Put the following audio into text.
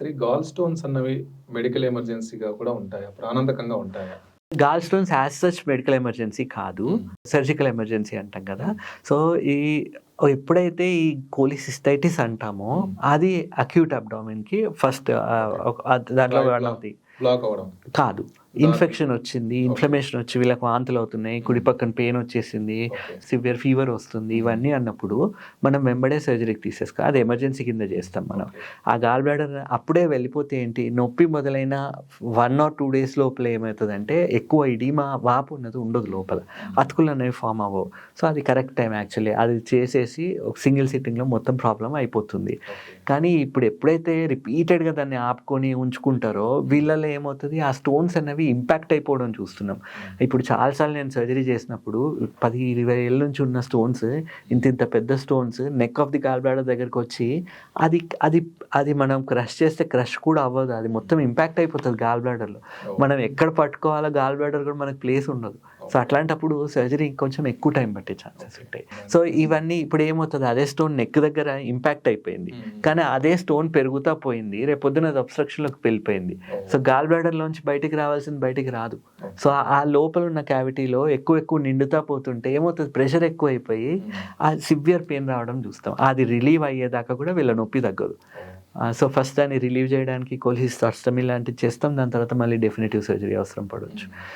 సరే gall stones అన్నవి medical ఎమర్జెన్సీగా కూడా ఉంటాయా? ప్రాణాంతకంగా ఉంటాయా? Gall stones as such medical emergency కాదు. సర్జికల్ ఎమర్జెన్సీ అంటాం కదా. సో ఈ ఎప్పుడైతే ఈ కోలిసిస్టైటిస్ అంటామో అది అక్యూట్ అబ్డామిన్కి ఫస్ట్ దాంట్లో Right. బ్లాక్ అవ్వడం. కాదు. ఇన్ఫెక్షన్ వచ్చింది ఇన్ఫ్లమేషన్ వచ్చి వీళ్ళకి వాంతులు అవుతున్నాయి కుడి పక్కన పెయిన్ వచ్చేసింది. సివియర్ ఫీవర్ వస్తుంది ఇవన్నీ అన్నప్పుడు మనం వెంబడే సర్జరీకి తీసేసుకో అది ఎమర్జెన్సీ కింద చేస్తాం మనం. ఆ గాల్ బ్లాడర్ అప్పుడే వెళ్ళిపోతే ఏంటి నొప్పి మొదలైన వన్ ఆర్ టూ డేస్ లోపల ఏమవుతుందంటే ఎక్కువ ఇడిమా వాపు ఉన్నది ఉండదు లోపల. అతుకులు అనేవి ఫామ్ అవ్వవు. సో అది కరెక్ట్ టైం యాక్చువల్లీ అది చేసేసి ఒక సింగిల్ సిట్టింగ్లో మొత్తం ప్రాబ్లం అయిపోతుంది. కానీ ఇప్పుడు ఎప్పుడైతే రిపీటెడ్గా దాన్ని ఆపుకొని ఉంచుకుంటారో వీళ్ళలో ఏమవుతుంది? ఆ స్టోన్స్ అనేవి ఇంపాక్ట్ అయిపోవడం చూస్తున్నాం. ఇప్పుడు చాలాసార్లు నేను సర్జరీ చేసినప్పుడు పది ఇరవై ఏళ్ళ నుంచి ఉన్న స్టోన్స్ ఇంత ఇంత పెద్ద stones neck of the gall bladder దగ్గరికి వచ్చి అది అది అది మనం క్రష్ చేస్తే క్రష్ కూడా అవ్వదు. అది మొత్తం ఇంపాక్ట్ అయిపోతుంది గాల్ బ్లాడర్లో మనం ఎక్కడ పట్టుకోవాలో గాల్ బ్లాడర్ కూడా మనకు ప్లేస్ ఉండదు. సో అట్లాంటప్పుడు సర్జరీ ఇంకొంచెం ఎక్కువ టైం పట్టే ఛాన్సెస్ ఉంటాయి. సో ఇవన్నీ ఇప్పుడు ఏమవుతుంది? అదే స్టోన్ నెక్ దగ్గర ఇంపాక్ట్ అయిపోయింది. కానీ అదే స్టోన్ పెరుగుతా పోయింది. రేపు పొద్దున అది obstruction-లోకి వెళ్ళిపోయింది. సో గాల్ బ్లాడర్లోంచి బయటికి రావాల్సింది బయటికి రాదు. సో ఆ- లోపల ఉన్న క్యావిటీలో ఎక్కువ ఎక్కువ నిండుతా పోతుంటే ఏమవుతుంది? ప్రెషర్ ఎక్కువ అయిపోయి ఆ సివియర్ పెయిన్ రావడం చూస్తాం. అది రిలీవ్ అయ్యేదాకా కూడా వీళ్ళ నొప్పి తగ్గదు. సో ఫస్ట్ దాన్ని రిలీవ్ చేయడానికి కోలిసిస్టాస్టమీ లాంటివి చేస్తాం. దాని తర్వాత మళ్ళీ డెఫినెటివ్ సర్జరీ అవసరం పడవచ్చు